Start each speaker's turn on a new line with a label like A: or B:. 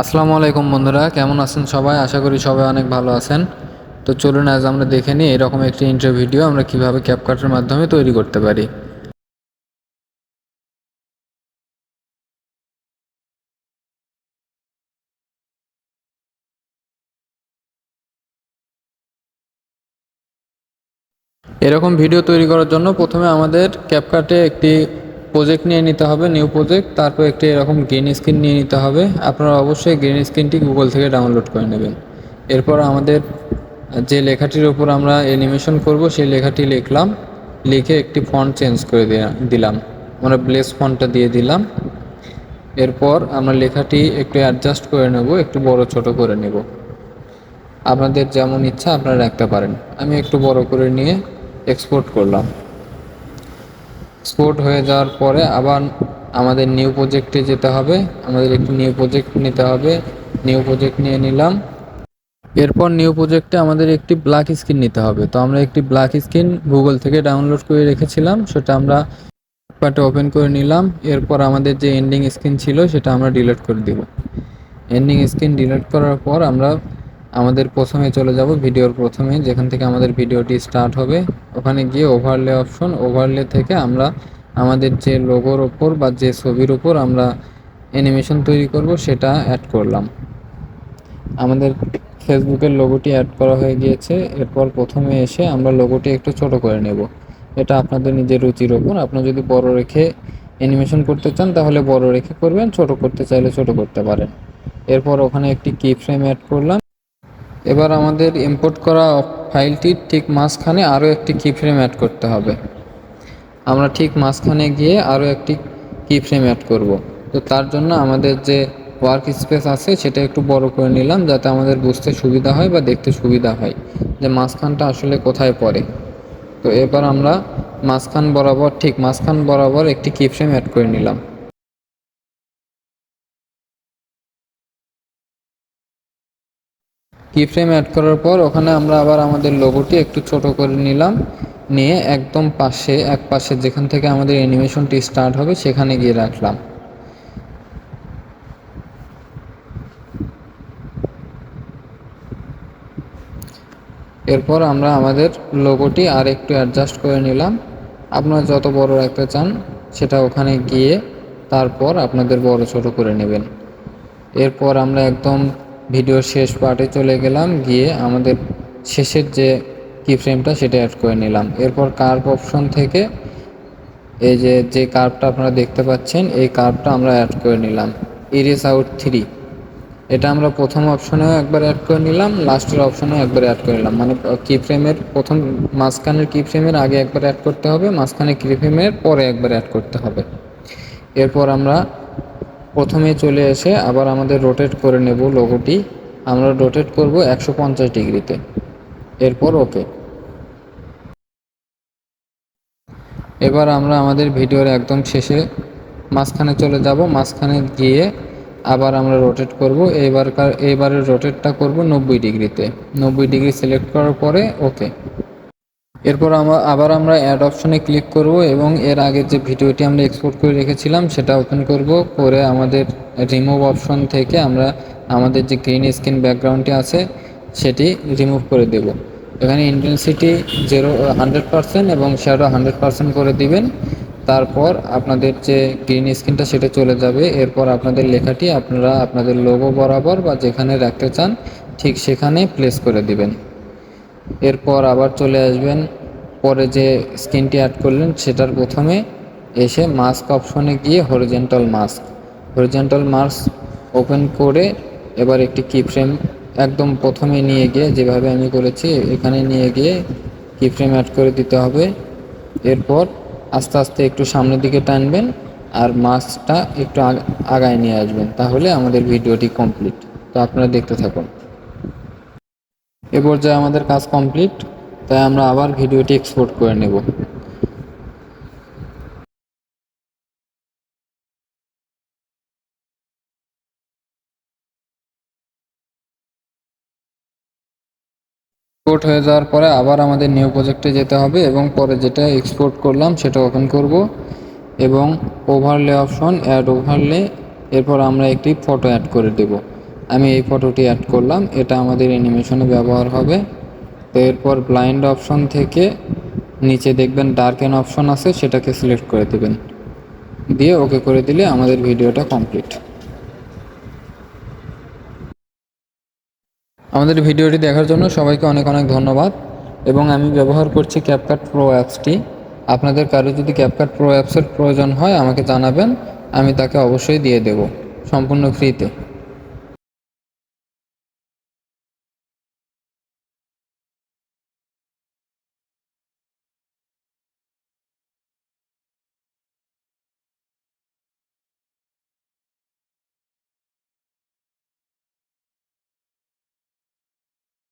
A: আসসালামু আলাইকুম বন্ধুরা, কেমন আছেন সবাই? আশা করি সবাই অনেক ভালো আছেন। তো চলুন, আজ আমরা দেখে নিই এরকম একটি ইন্টার ভিডিও আমরা কীভাবে ক্যাপকাটের মাধ্যমে তৈরি করতে পারি। এরকম ভিডিও তৈরি করার জন্য প্রথমে আমাদের ক্যাপকাটে একটি প্রজেক্ট নিয়ে নিতে হবে নিউ প্রজেক্ট তারপর একটি এরকম গ্রিন স্ক্রিন নিয়ে নিতে হবে। আপনারা অবশ্যই গ্রিন স্ক্রিনটি গুগল থেকে ডাউনলোড করে নেবেন। এরপর আমাদের যে লেখাটির উপর আমরা অ্যানিমেশন করব, সেই লেখাটি লিখলাম। লিখে একটি ফন্ট চেঞ্জ করে দিলাম। আমরা ব্লেস ফন্টটা দিয়ে দিলাম। এরপর আমরা লেখাটি একটু অ্যাডজাস্ট করে নেব, একটু বড় ছোট করে নেব। আপনাদের যেমন ইচ্ছা আপনারা রাখতে পারেন। আমি একটু বড় করে নিয়ে এক্সপোর্ট করলাম। এক্সপোর্ট হয়ে যাওয়ার পরে আবার আমাদের নিউ প্রজেক্টে যেতে হবে। আমাদের একটি নিউ প্রজেক্ট নিতে হবে। নিউ প্রজেক্ট নিয়ে নিলাম। এরপর নিউ প্রজেক্টে আমাদের একটি ব্ল্যাক স্ক্রিন নিতে হবে। তো আমরা একটি ব্ল্যাক স্ক্রিন গুগল থেকে ডাউনলোড করে রেখেছিলাম। সেটা আমরা পার্টে ওপেন করে নিলাম। এরপর আমাদের যে এন্ডিং স্ক্রিন ছিল, সেটা আমরা ডিলিট করে দিব। এন্ডিং স্ক্রিন ডিলিট করার পর আমরা আমাদের প্রথমে চলে যাব ভিডিওর প্রথমে, যেখান থেকে আমাদের ভিডিওটি স্টার্ট হবে। ওখানে গিয়ে ওভারলে অপশন ওভারলে থেকে আমরা আমাদের যে লোগোর ওপর বা যে ছবির ওপর আমরা অ্যানিমেশন তৈরি করব, সেটা অ্যাড করলাম। আমাদের ফেসবুকের লোগোটি অ্যাড করা হয়ে গিয়েছে। এরপর প্রথমে এসে আমরা লোগোটি একটু ছোট করে নেব। এটা আপনাদের নিজের রুচির ওপর আপনি যদি বড় রেখে অ্যানিমেশন করতে চান, তাহলে বড় রেখে করবেন, ছোট করতে চাইলে ছোট করতে পারেন। এরপর ওখানে একটি কি ফ্রেম অ্যাড করলাম। এবার আমাদের ইম্পোর্ট করা ফাইলটির ঠিক মাঝখানে আরও একটি কি ফ্রেম অ্যাড করতে হবে। আমরা ঠিক মাঝখানে গিয়ে আরও একটি কি ফ্রেম অ্যাড করব। তো তার জন্য আমাদের যে ওয়ার্ক স্পেস আছে, সেটা একটু বড় করে নিলাম যাতে আমাদের বুঝতে সুবিধা হয় বা দেখতে সুবিধা হয় যে মাঝখানটা আসলে কোথায় পড়ে। তো এবার আমরা মাঝখান বরাবর, ঠিক মাঝখান বরাবর একটি কি ফ্রেম অ্যাড করে নিলাম। কি ফ্রেম অ্যাড করার পর ওখানে আমরা আবার আমাদের লোগোটি একটু ছোট করে নিলাম। নিয়ে একদম পাশে, এক পাশে যেখান থেকে আমাদের অ্যানিমেশনটি স্টার্ট হবে সেখানে গিয়ে রাখলাম। এরপর আমরা আমাদের লোগোটি আর একটু অ্যাডজাস্ট করে নিলাম। আপনারা যত বড় রাখতে চান সেটা ওখানে গিয়ে তারপর আপনাদের বড় ছোট করে নেবেন। এরপর আমরা একদম ভিডিওর শেষ পার্টে চলে গেলাম, গিয়ে আমাদের শেষের যে কি ফ্রেমটা সেটা অ্যাড করে নিলাম। এরপর কার্ভ অপশন থেকে এই যে যে কার্ভটা আপনারা দেখতে পাচ্ছেন, এই কার্ভটা আমরা অ্যাড করে নিলাম। ইরেস আউট থ্রি এটা আমরা প্রথম অপশনেও একবার অ্যাড করে নিলাম লাস্টের অপশনেও একবার অ্যাড করে নিলাম। মানে কি ফ্রেমের প্রথম মাঝখানের কি ফ্রেমের আগে একবার অ্যাড করতে হবে মাঝখানে কি ফ্রেমের পরে একবার অ্যাড করতে হবে। এরপর আমরা প্রথমে চলে এসে আবার আমাদের রোটেট করে নেব লোগোটি আমরা রোটেট করব একশো পঞ্চাশ ডিগ্রিতে। এরপর ওকে এবার আমরা আমাদের ভিডিওর একদম শেষে মাঝখানে চলে যাব। মাঝখানে গিয়ে আবার আমরা রোটেট করব। এইবারকার এইবারের রোটেটটা করব নব্বই ডিগ্রিতে। নব্বই ডিগ্রি সিলেক্ট করার পরে ওকে এরপর আবার আমরা অ্যাড অপশনে ক্লিক করব এবং এর আগে যে ভিডিওটি আমরা এক্সপোর্ট করে রেখেছিলাম, সেটা ওপেন করব। করে আমাদের রিমুভ অপশন থেকে আমরা আমাদের যে গ্রিন স্ক্রিন ব্যাকগ্রাউন্ডটি আছে, সেটি রিমুভ করে দেব। এখানে ইন্টেন্সিটি জিরো হান্ড্রেড পারসেন্ট এবং শ্যাডো হান্ড্রেড পারসেন্ট করে দিবেন। তারপর আপনাদের যে গ্রিন স্ক্রিনটা সেটা চলে যাবে। এরপর আপনাদের লেখাটি আপনারা আপনাদের লোগো বরাবর বা যেখানে রাখতে চান, ঠিক সেখানে প্লেস করে দিবেন। এরপর আবার চলে আসবেন। পরে যে স্ক্রিনটি অ্যাড করলেন, সেটার প্রথমে এসে মাস্ক অপশনে গিয়ে horizontal mask horizontal mask open করে এবার একটি কি ফ্রেম একদম প্রথমে নিয়ে গিয়ে যেভাবে আমি করেছি, এখানে নিয়ে গিয়ে কি ফ্রেম অ্যাড করে দিতে হবে। এরপর আস্তে আস্তে একটু সামনের দিকে টানবেন আর মাস্কটা একটু আগায় নিয়ে আসবেন। তাহলে আমাদের ভিডিওটি কমপ্লিট তো আপনারা দেখতে থাকুন। এ পর্যায়ে আমাদের কাজ কমপ্লিট, তাই আমরা আবার ভিডিওটি এক্সপোর্ট করে নেব। এক্সপোর্ট হয়ে যাওয়ার পরে আবার আমাদের নিউ প্রজেক্টে যেতে হবে এবং পরে যেটা এক্সপোর্ট করলাম সেটা ওপেন করব এবং ওভারলে অপশন অ্যাড ওভারলে এরপর আমরা একটি ফটো অ্যাড করে দেব। আমি এই ফটোটি অ্যাড করলাম, এটা আমাদের অ্যানিমেশনে ব্যবহার হবে। তো এরপর ব্লাইন্ড অপশন থেকে নিচে দেখবেন ডার্ক এন অপশন আছে, সেটাকে সিলেক্ট করে দেবেন। দিয়ে ওকে করে দিলে আমাদের ভিডিওটা কমপ্লিট আমাদের ভিডিওটি দেখার জন্য সবাইকে অনেক অনেক ধন্যবাদ। এবং আমি ব্যবহার করছি ক্যাপকাট প্রো অ্যাপসটি আপনাদের কারও যদি ক্যাপকাট প্রো অ্যাপসের প্রয়োজন হয়, আমাকে জানাবেন, আমি তাকে অবশ্যই দিয়ে দেব, সম্পূর্ণ ফ্রিতে